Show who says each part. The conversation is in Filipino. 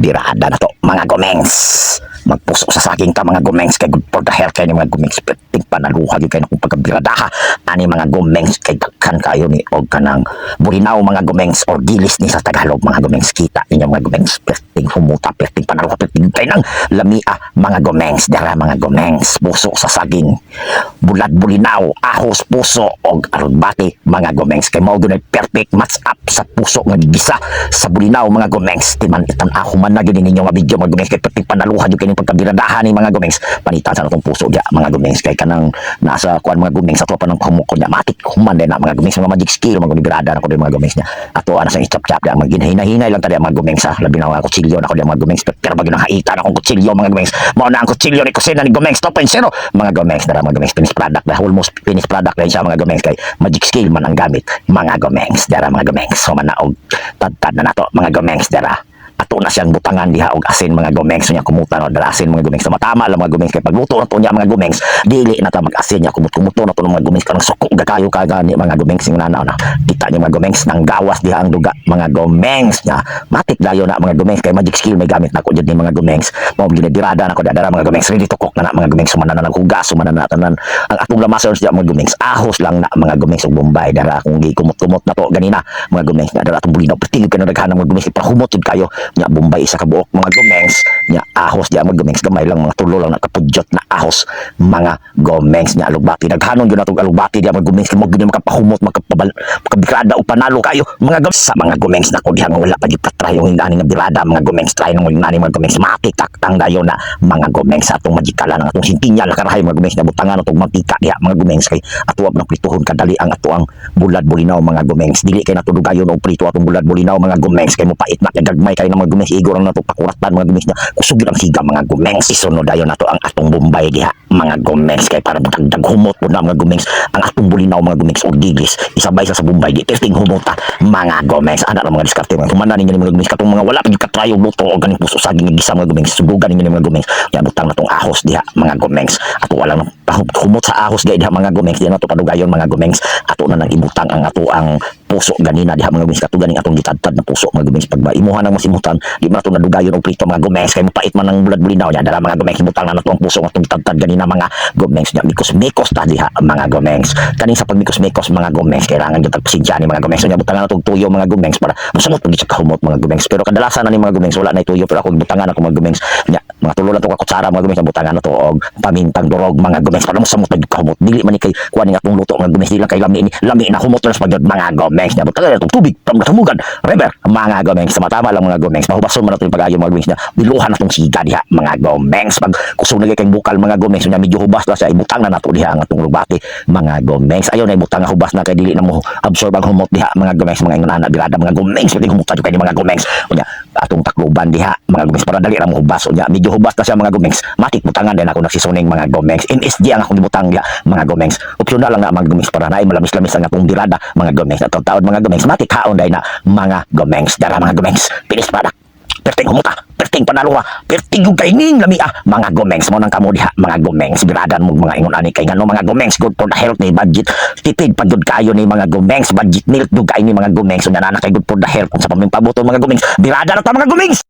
Speaker 1: Birada na to, mga gomengs. Magpuso sa saging ka, mga gomengs. Kay good for the hair kayo ni mga gomengs. Perting panaluha yun kayo na kung pagkabiradaha. Ani mga gomengs. Kay dagkan kayo ni og kanang burinaw, mga gomengs. Or gilis ni sa Tagalog, mga gomengs. Kita ninyo, mga gomengs. Perting humuta, perting panaluha, perting kayo ng lamia, mga gomengs. Dara, mga gomengs. Puso sa saging. Bulad bulinaw, ahos puso, og arugbati, mga gomengs. Kay mao dunay perfect match up sa puso nga gisa sa bulinaw, mga gomengs. Timan itan ako man na gini ninyo nga video, mga gomengs. Kay perting panaluha yun kayo pagkabiradahan ni mga gomengs. Panitan sa natong puso ya, mga gomengs. Kay kanang nasa kuan mga gomengs sa tropa ng kumukon niya. Matik human na mga gomengs. Mga magic skill, mga birada na ko mga gomengs niya. Ato ana sa ichap-chap ya, mga ginahina-hinay lang tadi mga gomengs ha. Labi na mga kutsilyo na ko din mga gomengs. Pero bagay nang haitan akong kutsilyo mga gomengs. Mao na ang kutsilyo ni kusina ni gomengs 2.0. Mga gomengs dara mga gomengs finished product na almost finished product na siya mga gomengs. Kay magic skill man ang gamit. Mga gomengs dara mga gomengs. So man na og tad-tad na nato mga gomengs dara ato na siyang butangan diha og asin mga gomengs niya kumuta no dala asin mga gomengs so matama lang mga gomengs kay pagluto na to niya mga gomengs dili na ta mag-asin niya kumut kumuto na to mga gomengs kanang suko gakayo kagani mga gomengs sing nana na kita niyo mga gomengs nang gawas diha ang duga mga gomengs niya matik dayo na mga gomengs kay magic skill may gamit na ko jud ni mga gomengs mao ginadirada na ko dara mga gomengs ready to cook na na mga gomengs sumana na naghugas sumana na tanan ang atong lamason diha mga gomengs ahos lang na mga gomengs ug bombay dara kung gi kumot-kumot na to ganina mga gomengs na dara atong bulinaw perting ka na mga gomengs ipahumot jud kayo nya bombay isa ka buok mga gomengs nya ahos diha mga gomengs gamay lang mga tulo lang nakapudyot na ahos mga gomengs nya alugbati daghanon gyud natong alugbati diha mga gomengs kay mo gyud makapahumot makapabal makabirada o panalo kayo mga gomengs sa mga gomengs na ko diha nga wala pa gyud patry yung ingani nga birada mga gomengs try nang ingani mga gomengs makitak tang dayon na mga gomengs atong magikala ng atong sintinya lakarahay mga gomengs na butangan atong mantika diha mga gomengs kay atuwab ng prituhon kadali ang ato ang bulad bulinaw mga gomengs dili kay natudugayon og prito atong bulad bulinaw mga gomengs kay mo pait na kay gagmay kay ng gomengs igor ang nato pakuratan mga gomengs na kusog ang siga mga gomengs isunod dayon nato ang atong bombay diha mga gomengs kay para dagdag humot po na mga gomengs ang atong bulinaw mga gomengs og dilis isabay sa sa bombay di testing humota mga gomengs ana ra mga diskarte mga humana ninyo ni mga gomengs katong mga wala pag katrayo luto o ganing puso saging gisa mga gomengs subugan ninyo ni mga gomengs ya butang natong ahos diha mga gomengs ato wala nang humot sa ahos diha diha mga gomengs di na to padugayon mga gomengs ato na nang ibutang ang ato ang puso ganina diha mga gomengs katugan atong gitadtad na puso mga gomengs pag maimuhan ang masimutan di man to nadugayon og prito mga gomengs kay mapait man ang bulad bulinaw niya dala mga gomengs ibutang na nato ang puso atong gitadtad ganina mga gomengs niya. Mikos mikos ta diha mga gomengs. Kaning sa pagmikos mikos mga gomengs kailangan gyud tagpasidya ni mga gomengs. Nya butangan natong tuyo mga gomengs para musamot pag sa kahumot mga gomengs. Pero kadalasan na ni mga gomengs wala na tuyo pero ako butangan ako mga gomengs. Nya mga tulo na to ka kutsara mga gomengs butangan na to og pamintang durog mga gomengs para musamot pag kahumot dili man ni kay kuan ning atong luto mga gomengs dili kay lami ni lami na humot na sa mga gomengs. Nya butangan natong tubig from katumugan river mga gomengs matama lang mga gomengs. Mahubason man nato yung pag-ayo mga gomengs nya biluhan natong siga diha mga gomengs. Pag na kay bukal mga gomengs nya medyo hubas na siya ibutang na nato diha ang atong lubati mga gomengs. Ayo na ibutang nga hubas na kay dili na mo absorb ang humot diha mga gomengs mga ingon ana birada mga gomengs pwede humot kay mga gomengs. Unya atong takluban diha mga gomengs para dali ra mo hubas. Unya medyo hubas na siya mga gomengs. Matik butangan din ako nagsisuning mga gomengs. MSG ang akong gibutang diha mga gomengs. Optional lang na mga gomengs para naay malamis-lamis ang atong birada mga gomengs. Atong taon mga gomengs matik haon dai na mga gomengs. Dara mga gomengs finish product perting humuta perting panaluha perting yung kaining lamia mga gomengs mo nang kamo mga gomengs biradan mo mga ingon ani kay ngano. Mga gomengs good for the health ni budget. Tipid pag good kayo ni mga gomengs budget milk dugay ni mga gomengs so nanana kay good for the health. Kung sa pamimpabuton mga gomengs birada na ta mga gomengs